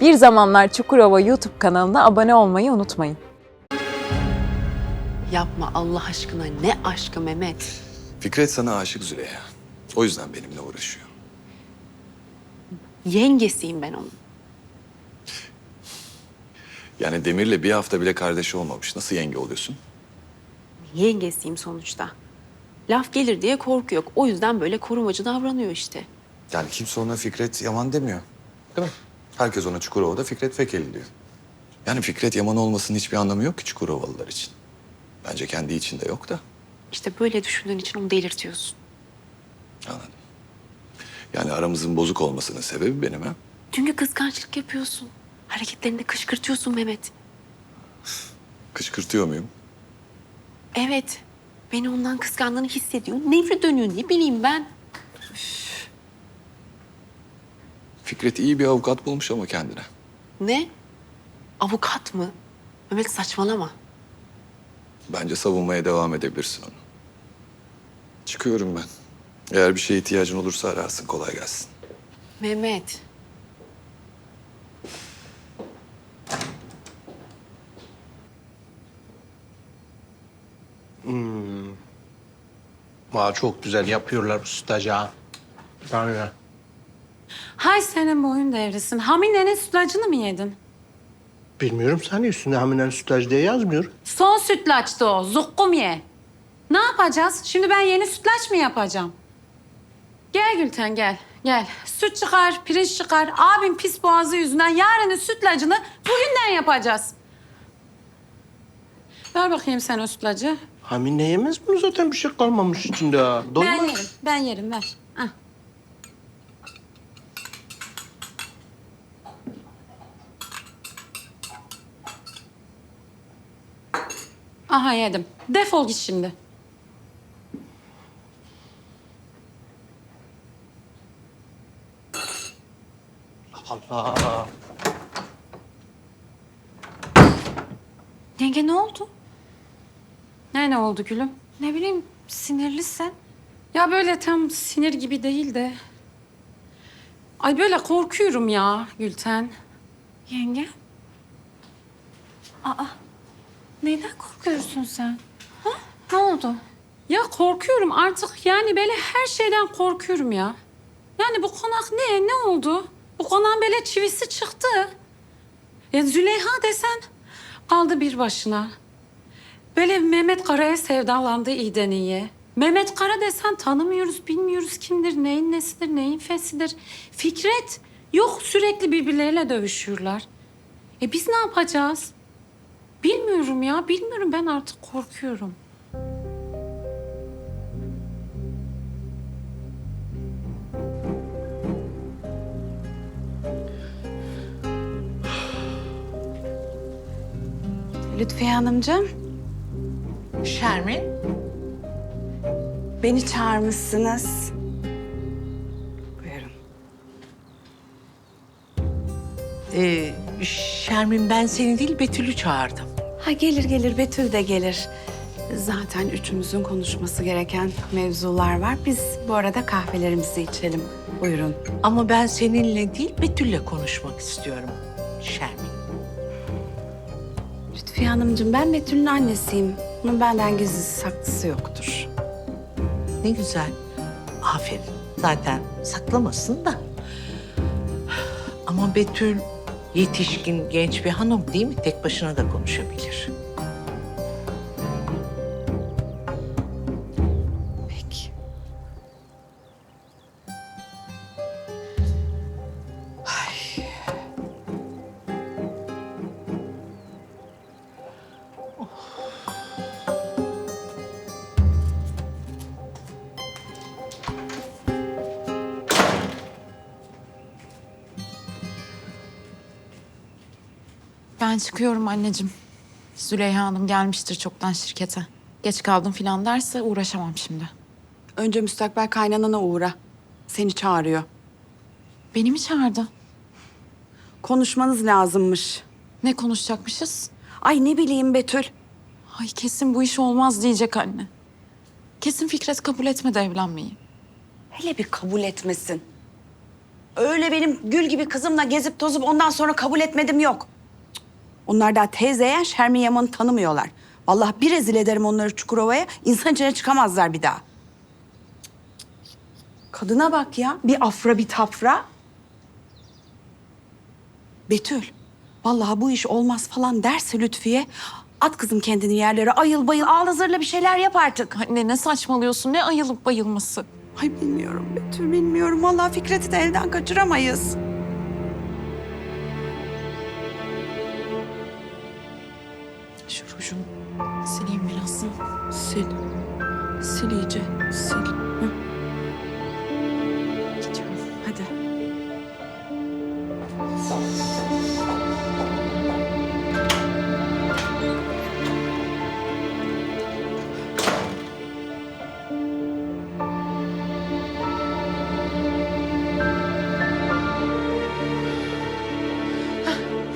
Bir Zamanlar Çukurova YouTube kanalına abone olmayı unutmayın. Yapma Allah aşkına ne aşkı Mehmet. Fikret sana aşık Züleyha. O yüzden benimle uğraşıyor. Yengesiyim ben onun. Yani Demir'le bir hafta bile kardeşi olmamış. Nasıl yenge oluyorsun? Yengesiyim sonuçta. Laf gelir diye korku yok. O yüzden böyle korumacı davranıyor işte. Yani kimse ona Fikret Yaman demiyor. Değil mi? Herkes ona Çukurova'da Fikret Fekeli diyor. Yani Fikret Yaman olmasının hiçbir anlamı yok ki Çukurovalılar için. Bence kendi içinde yok da. İşte böyle düşündüğün için onu delirtiyorsun. Anladım. Yani aramızın bozuk olmasının sebebi benim ha. Çünkü kıskançlık yapıyorsun. Hareketlerinde kışkırtıyorsun Mehmet. Kışkırtıyor muyum? Evet. Beni ondan kıskandığını hissediyor. Nevri dönüyor ne bileyim ben. Fikret iyi bir avukat bulmuş ama kendine. Ne? Avukat mı? Mehmet saçmalama. Bence savunmaya devam edebilirsin onu. Çıkıyorum ben. Eğer bir şeye ihtiyacın olursa ararsın. Kolay gelsin. Mehmet. Valla çok güzel yapıyorlar bu stajı ha. Aynen. Hay senin boyun devresin. Hamine'nin sütlacını mı yedin? Bilmiyorum sen üstünde haminen staj diye yazmıyor. Son sütlaçtı o. Zukkum ye. Ne yapacağız? Şimdi ben yeni sütlaç mı yapacağım? Gel Gülten gel. Gel. Süt çıkar, pirinç çıkar. Abim pis boğazı yüzünden yarının sütlacını bugünden yapacağız. Ver bakayım sen o sütlacı. Hamine yemez bunu zaten bir şey kalmamış içinde ha. Ben yerim. Ben yerim ver. Aha yedim. Defol git şimdi. Allah. Yenge ne oldu? Ne ne oldu gülüm? Ne bileyim sinirlisin. Ya böyle tam sinir gibi değil de. Ay böyle korkuyorum ya Gülten. Yenge. Aa. Neyden korkuyorsun sen? Ha? Ne oldu? Ya korkuyorum artık yani böyle her şeyden korkuyorum ya. Yani bu konak ne? Ne oldu? Bu konağın böyle çivisi çıktı. Ya Züleyha desen kaldı bir başına. Böyle Mehmet Kara'ya sevdalandı iyiden. Mehmet Kara desen tanımıyoruz, bilmiyoruz kimdir, neyin nesidir, neyin fesidir. Fikret yok sürekli birbirleriyle dövüşüyorlar. E biz ne yapacağız? Bilmiyorum ya, bilmiyorum ben artık korkuyorum. Lütfiye Hanımcığım, Şermin, beni çağırmışsınız. Buyurun. e, Şermin ben seni değil Betül'ü çağırdım. Ha gelir gelir, Betül de gelir. Zaten üçümüzün konuşması gereken mevzular var. Biz bu arada kahvelerimizi içelim. Buyurun. Ama ben seninle değil Betül'le konuşmak istiyorum Şermin. Lütfiye Hanımcığım, ben Betül'ün annesiyim. Bunun benden gizlisi saklısı yoktur. Ne güzel. Aferin. Zaten saklamasın da. Ama Betül yetişkin genç bir hanım değil mi? Tek başına da konuşabilir. Ben çıkıyorum anneciğim. Züleyha Hanım gelmiştir çoktan şirkete. Geç kaldım filan derse uğraşamam şimdi. Önce müstakbel kaynanana uğra. Seni çağırıyor. Beni mi çağırdı? Konuşmanız lazımmış. Ne konuşacakmışız? Ay ne bileyim Betül. Ay kesin bu iş olmaz diyecek anne. Kesin Fikret kabul etmedi evlenmeyi. Hele bir kabul etmesin. öyle benim gül gibi kızımla gezip tozup ondan sonra kabul etmedim yok. Onlar daha teyzeyen Şermin Yaman'ı tanımıyorlar. Vallahi bir rezil ederim onları Çukurova'ya. İnsan içine çıkamazlar bir daha. Kadına bak ya. Bir afra bir tafra. Betül. Vallahi bu iş olmaz falan derse Lütfiye. At kızım kendini yerlere. Ayıl bayıl ağla zırla bir şeyler yap artık. Anne ne saçmalıyorsun? Ne ayılıp bayılması? Ay bilmiyorum Betül bilmiyorum. Vallahi Fikret'i de elden kaçıramayız.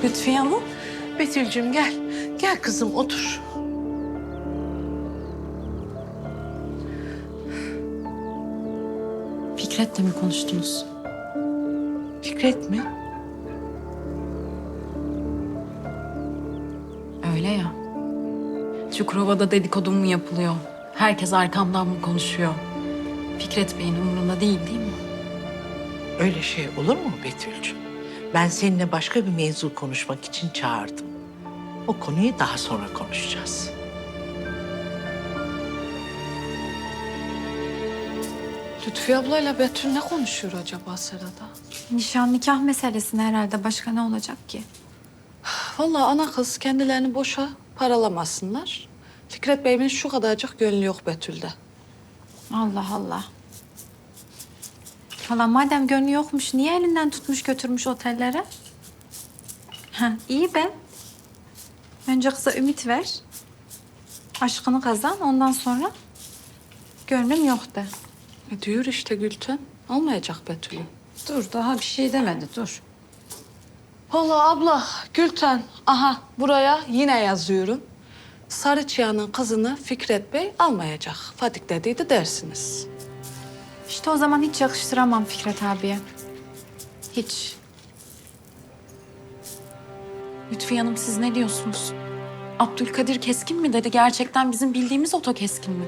Lütfiye Hanım. Betül'cüm gel. Gel kızım otur. Fikret'le mi konuştunuz? Fikret mi? Öyle ya. Çukurova'da dedikodum mu yapılıyor? Herkes arkamdan mı konuşuyor? Fikret Bey'in umurunda değil değil mi? Öyle şey olur mu Betül'cüm? Ben seninle başka bir mevzu konuşmak için çağırdım. O konuyu daha sonra konuşacağız. Lütfiye ablayla Betül ne konuşuyor acaba Serada? Nişan nikah meselesine herhalde başka ne olacak ki? Vallahi ana kız kendilerini boşa paralamasınlar. Fikret Bey'in şu kadarcık gönlü yok Betül'de. Allah Allah. Valla madem gönlü yokmuş niye elinden tutmuş götürmüş otellere? Ha, iyi be. Önce kıza ümit ver. Aşkını kazan ondan sonra gönlüm yok de. E diyor işte Gülten. Almayacak Betül'ü. Dur daha bir şey demedi dur. Vallahi abla Gülten aha buraya yine yazıyorum. Sarı Çiyan'ın kızını Fikret Bey almayacak. Fadik dediydi dersiniz. İşte o zaman hiç yakıştıramam Fikret abiye. Hiç. Lütfiye Hanım siz ne diyorsunuz? Abdülkadir Keskin mi dedi? Gerçekten bizim bildiğimiz Oto Keskin mi?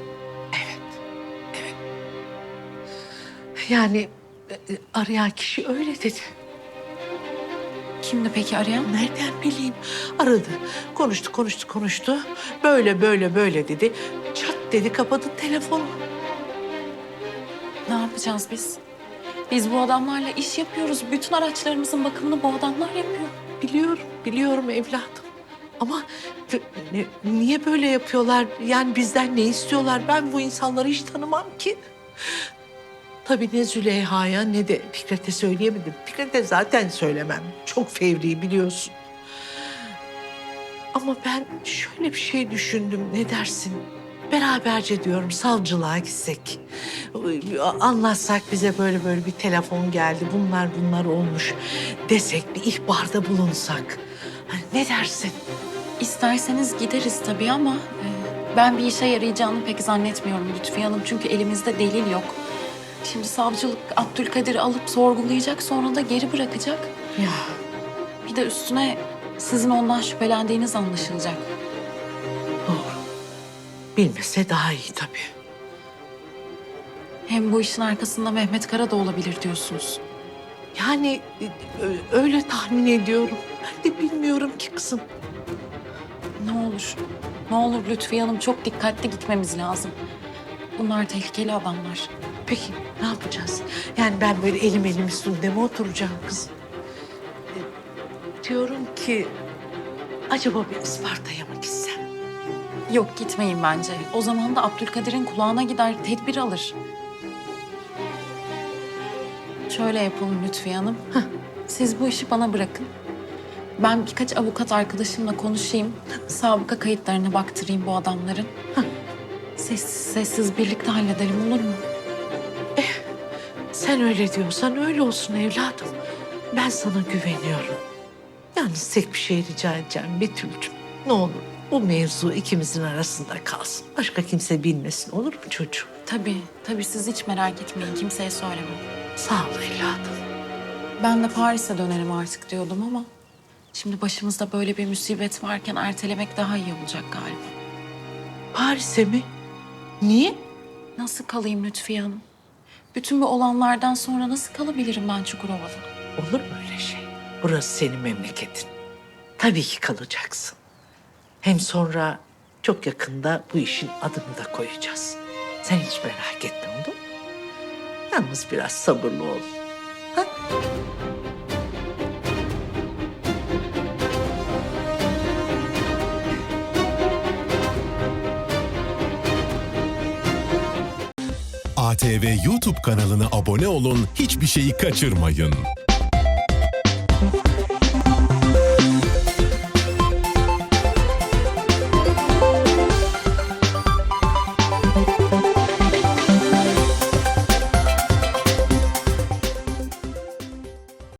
Yani e, e, arayan kişi öyle dedi. Kimdi peki arayan? Nereden bileyim? Aradı. Konuştu, konuştu, konuştu. Böyle, böyle, böyle dedi. Çat dedi kapadı telefonu. Ne yapacağız biz? Biz bu adamlarla iş yapıyoruz. Bütün araçlarımızın bakımını bu adamlar yapıyor. Biliyorum, biliyorum evladım. Ama ne- niye böyle yapıyorlar? Yani bizden ne istiyorlar? Ben bu insanları hiç tanımam ki. Tabii ne Züleyha'ya ne de Fikret'e söyleyemedim. Fikret'e zaten söylemem. Çok fevri biliyorsun. Ama ben şöyle bir şey düşündüm. Ne dersin? Beraberce diyorum savcılığa gitsek. Anlatsak bize böyle böyle bir telefon geldi. Bunlar bunlar olmuş desek bir ihbarda bulunsak. Ha, Ne dersin? İsterseniz gideriz tabii ama e, ben bir işe yarayacağını pek zannetmiyorum Lütfiye Hanım. Çünkü elimizde delil yok. Şimdi savcılık Abdülkadir'i alıp sorgulayacak sonra da geri bırakacak. Ya Bir de üstüne sizin ondan şüphelendiğiniz anlaşılacak. Bilmese daha iyi tabii. Hem bu işin arkasında Mehmet Kara da olabilir diyorsunuz. Yani e, ö- öyle tahmin ediyorum. Ben de bilmiyorum ki kızım. Ne olur, ne olur Lütfiye Hanım çok dikkatli gitmemiz lazım. Bunlar tehlikeli adamlar. Peki ne yapacağız? Yani ben böyle elim elim üstünde mi oturacağım kızım? E, Diyorum ki acaba bir Isparta'ya mı gitsem? Yok gitmeyin bence. O zaman da Abdülkadir'in kulağına gider, tedbir alır. Şöyle yapalım Lütfiye Hanım. Siz bu işi bana bırakın. Ben birkaç avukat arkadaşımla konuşayım. Sabıka kayıtlarına baktırayım bu adamların. Sessiz sessiz birlikte halledelim olur mu? Sen öyle diyorsan öyle olsun evladım. Ben sana güveniyorum. Yalnız tek bir şey rica edeceğim Betül'cüm. Ne olur bu mevzu ikimizin arasında kalsın. Başka kimse bilmesin olur mu çocuğum? Tabii, tabii siz hiç merak etmeyin. Kimseye söylemem. Sağ ol evladım. Ben de Paris'e dönerim artık diyordum ama... ...şimdi başımızda böyle bir musibet varken ertelemek daha iyi olacak galiba. Paris'e mi? Niye? Nasıl kalayım Lütfiye Hanım? Bütün bu olanlardan sonra nasıl kalabilirim ben Çukurova'da? Olur mu öyle şey? Burası senin memleketin. Tabii ki kalacaksın. Hem sonra çok yakında bu işin adını da koyacağız. Sen hiç merak etme olur mu? Yalnız biraz sabırlı ol. ATV YouTube kanalına abone olun, hiçbir şeyi kaçırmayın.